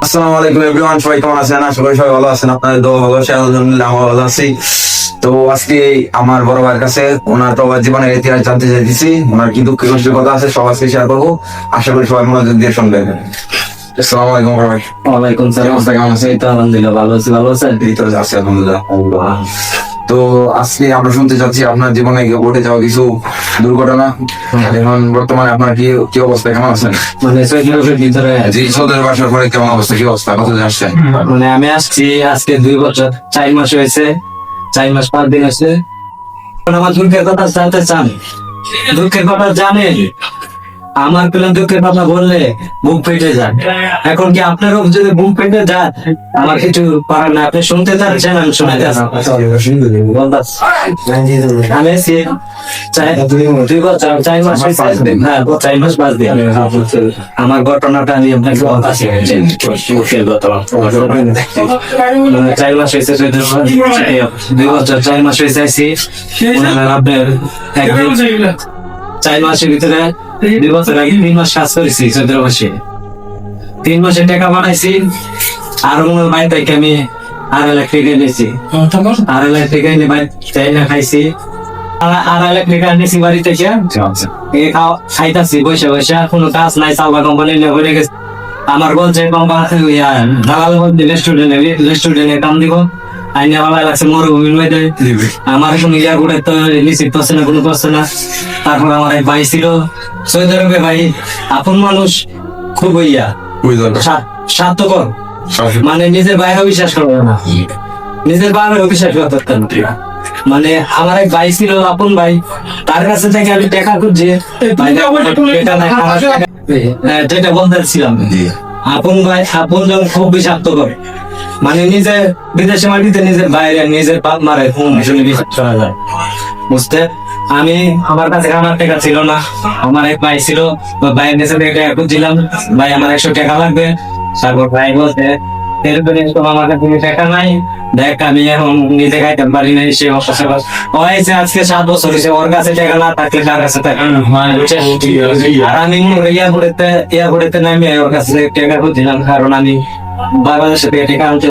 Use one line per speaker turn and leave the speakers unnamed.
আসসালামু আলাইকুম এভরিওয়ান সবাই কেমন আছেন? আশা করি সবাই ভালো আছেন। আপনাদের দোয়া ভালো আছে আলহামদুলিল্লাহ আমি ভালো আছি। তো আজকে আমার বড় ভাইয়ের কাছে ওনার প্রবাস জীবনের ইতিহাস জানতে চাইতেছি। ওনার কি দুঃখ কষ্টের কথা আছে সব আজকে শেয়ার করব। আশা করি সবাই মনোযোগ দিয়ে শুনবেন। আসসালামু আলাইকুম বড় ভাই।
ওয়ালাইকুম সালাম।
অবস্থা কেমন
তো আলহামদুলিল্লাহ ভালো আছি ভালো আছেন?
এই তো আছি আলহামদুলিল্লাহ। তো আজকে আমরা শুনতে চাচ্ছি আপনার জীবনে ঘটে যাওয়া কিছু দুর্ঘটনা। এখন বর্তমানে আপনার কি কি অবস্থা কেমন আছেন?
মানে সৈয়দ নগরের ভিতরে
জি সৌদের বাসার পরে কেমন অবস্থা কি অবস্থা কত আসছে?
মানে আমি আসছি আজকে দুই বছর চার মাস হয়েছে চার মাস পাঁচ দিন হয়েছে। আমার দুঃখের কথা জানতে চান। দুঃখের কথা জানেন আমার পেলে দুঃখের কথা বললে বুক ফেটে যায়। এখন কি আপনারও যদি বুক ফেটে যায় আমার কিছু পারার না আপনি শুনতে চাচ্ছেন আমি শুনতে আমি হ্যাঁ আমার ঘটনাটা আমি আপনাকে চার মাস হয়েছে দুই বছর চার মাস হয়েছে আপনার চার মাসের ভিতরে দুই বছর আগে তিন মাস কাজ করেছি চৈত্র মাসে। তিন মাসে টাকা বানাইছি আর মনে বাড়ি থেকে আমি আড়াই লাখ টাকা নিয়েছি আড়াই লাখ টাকা এনে খাইছি। আড়াই- আড়াই লাখ টাকা নিয়েছি বাড়ি থেকে। খাইতাছি বসে বসে কোনো কাজ নাই কোম্পানি হয়ে গেছে। আমার বলছে দালাল রেস্টুরেন্টে রেস্টুরেন্টে কাম দিব। আইনে ভালো লাগছে মরুভূমির মধ্যে। আমার কোনো ইয়া তো রিসিভ করছে না কোনো করছে না। তারপর আমার এক ভাই ছিল সৈয়দ আরবে ভাই। আপন মানুষ খুব ইয়া।
ওই দরকার
স্বা- স্বার্থপর মানে নিজের বাইরে বিশ্বাস করবে না। নিজের বাইরে বিশ্বাস করতে পারতেন না। মানে আমার এক ভাই ছিল আপন ভাই। তার কাছে থেকে আমি টাকা খুঁজছি আমার টাকা- হ্যাঁ, যেটা বলতেছিলাম আপন ভাই আপন জন খুব বিষাক্ত করে মানে নিজে বিদেশে মাটিতে নিজের বাইরে নিজের বাপ মারে আসলে বিশ্বাস করা যায়। বুঝতে? আমি আমার কাছে আমার টাকা ছিল না আমার এক ভাই ছিল ভাইয়ের কাছে থেকে টাকা খুঁজছিলাম ভাই আমার একশো টাকা লাগবে। তারপর ভাই বলতে এরকম এরকম আমার কাছে টাকা নাই। দেখ আমি এখন নিজে খাইতে পারি না সে হয়েছে আজকে সাত বছর হয়েছে ওর কাছে টাকা না থাকলে তার কাছে আর আমি নামি ওর কাছে টাকা খুঁজছিলাম কারণ আমি বাংলাদেশে থেকে টাকা আনতে